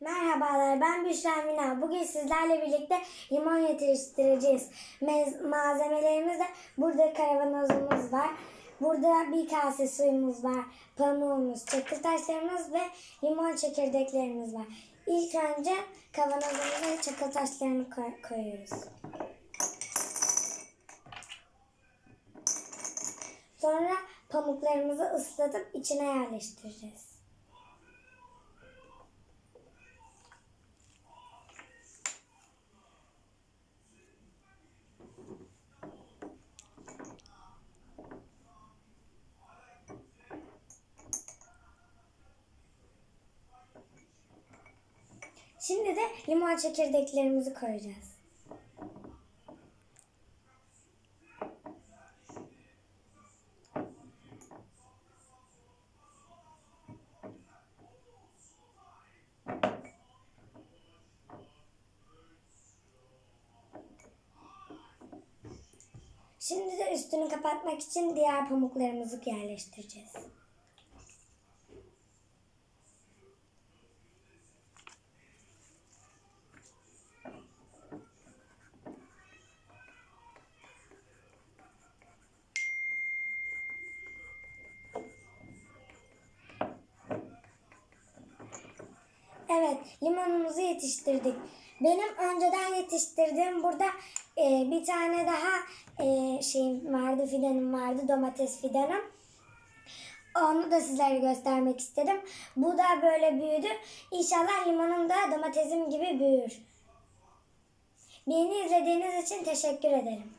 Merhabalar ben Büşra Mina. Bugün sizlerle birlikte limon yetiştireceğiz. Mez- malzemelerimiz de burada kavanozumuz var. Burada bir kase suyumuz var. Pamuğumuz, çakıl taşlarımız ve limon çekirdeklerimiz var. İlk önce kavanozumuza çakıl taşlarını koy- koyuyoruz. Sonra pamuklarımızı ıslatıp içine yerleştireceğiz. Şimdi de limon çekirdeklerimizi koyacağız. Şimdi de üstünü kapatmak için diğer pamuklarımızı yerleştireceğiz. Evet, limonumuzu yetiştirdik. Benim önceden yetiştirdiğim burada e, bir tane daha e, şeyim vardı, fidanım vardı, domates fidanım. Onu da sizlere göstermek istedim. Bu da böyle büyüdü. İnşallah limonum da domatesim gibi büyür. Beni izlediğiniz için teşekkür ederim.